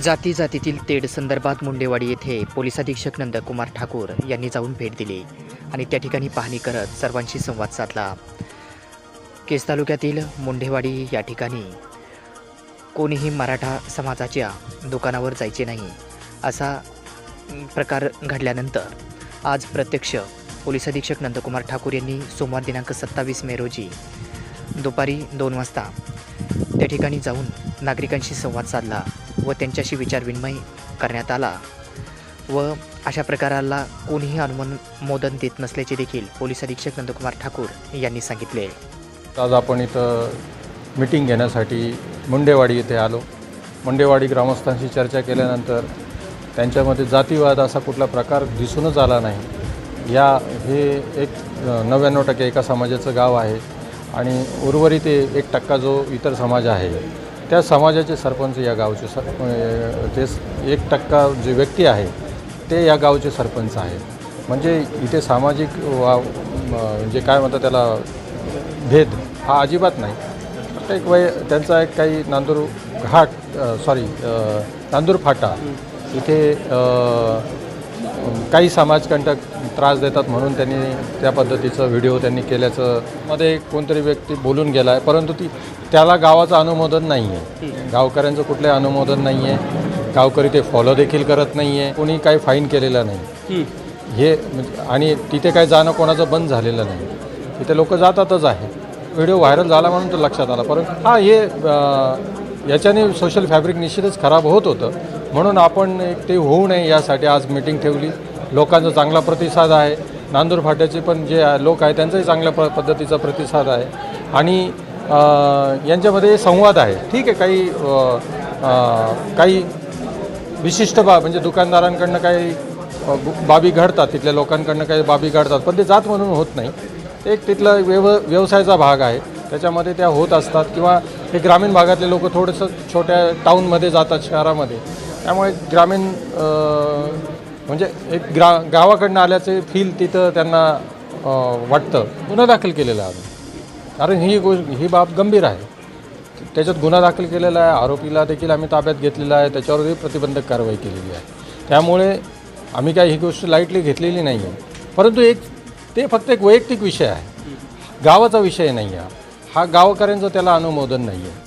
जाती जातीतील तेढ संदर्भात मुंडेवाडी येथे पोलीस अधीक्षक नंदकुमार ठाकूर यांनी जाऊन भेट दिली आणि त्या ठिकाणी पाहणी करत सर्वांशी संवाद साधला. केस तालुक्यातील मुंडेवाडी या ठिकाणी कोणीही मराठा समाजाच्या दुकानावर जायचे नाही असा प्रकार घडल्यानंतर आज प्रत्यक्ष पोलीस अधीक्षक नंदकुमार ठाकूर यांनी सोमवार दिनांक सत्तावीस मे रोजी दुपारी दोन वाजता त्या ठिकाणी जाऊन नागरिकांशी संवाद साधला. व त्यांच्याशी विचारविनिमय करण्यात आला. व अशा प्रकाराला कोणीही अनुमोदन देत नसल्याचे देखील पोलीस अधीक्षक नंदकुमार ठाकूर यांनी सांगितले. आज आपण इथं मिटिंग घेण्यासाठी मुंडेवाडी येथे आलो. मुंडेवाडी ग्रामस्थांशी चर्चा केल्यानंतर त्यांच्यामध्ये जातीवाद असा कुठला प्रकार दिसूनच आला नाही. या हे एक नव्याण्णव टक्के एका समाजाचं गाव आहे आणि उर्वरित एक टक्का जो इतर समाज आहे. त्या समाजाचे सरपंच या गावचे सर ते एक टक्का जे व्यक्ती आहे ते या गावचे सरपंच आहेत म्हणजे इथे सामाजिक वा जे म्हणजे काय म्हणतात त्याला भेद हा अजिबात नाही. प्रत्येक वय त्यांचा एक काही नांदूर घाट सॉरी नांदूर फाटा. इथे काही समाजकंटक त्रास देतात म्हणून त्यांनी त्या पद्धतीचं व्हिडिओ त्यांनी केल्याचं मध्ये कोणतरी व्यक्ती बोलून गेला आहे परंतु ती त्याला गावाचं अनुमोदन नाही आहे गावकऱ्यांचं कुठलंही अनुमोदन नाही आहे गावकरी ते फॉलो देखील करत नाही आहे कोणी काही फाईन केलेलं नाही. हे म्हणजे आणि तिथे काय जाणं कोणाचं बंद झालेलं नाही. तिथे लोक जातातच आहे. व्हिडिओ व्हायरल झाला म्हणून तो लक्षात आला. परंतु हा हे याच्याने सोशल फॅब्रिक निश्चितच खराब होत होतं. म्हणून आपण एक ते होऊ नये यासाठी आज मीटिंग ठेवली. लोकांचा चांगला प्रतिसाद आहे. नांदूर फाट्याचे पण जे लोक आहे त्यांचाही चांगल्या प पद्धतीचा प्रतिसाद आहे. आणि यांच्यामध्ये संवाद आहे. ठीक आहे काही काही विशिष्ट बाब म्हणजे दुकानदारांकडनं काही बाबी घडतात. तिथल्या लोकांकडनं काही बाबी घडतात. पण ते जात म्हणून होत नाही. एक तिथला व्यव व्यवसायाचा भाग आहे. त्याच्यामध्ये त्या होत असतात. किंवा हे ग्रामीण भागातले लोक थोडंसं छोट्या टाऊनमध्ये जातात शहरामध्ये. त्यामुळे ग्रामीण म्हणजे एक ग्रा गावाकडनं आल्याचे फील तिथं त्यांना वाटतं. गुन्हा दाखल केलेला आहे. आम्ही कारण ही गो ही बाब गंभीर आहे. त्याच्यात गुन्हा दाखल केलेला आहे. आरोपीला देखील आम्ही ताब्यात घेतलेला आहे. त्याच्यावरही प्रतिबंधक कारवाई केलेली आहे. त्यामुळे आम्ही काही ही गोष्ट लाईटली घेतलेली नाही आहे परंतु एक ते फक्त एक वैयक्तिक विषय आहे. गावाचा विषय नाही आहे हा गावकऱ्यांचं त्याला अनुमोदन नाही आहे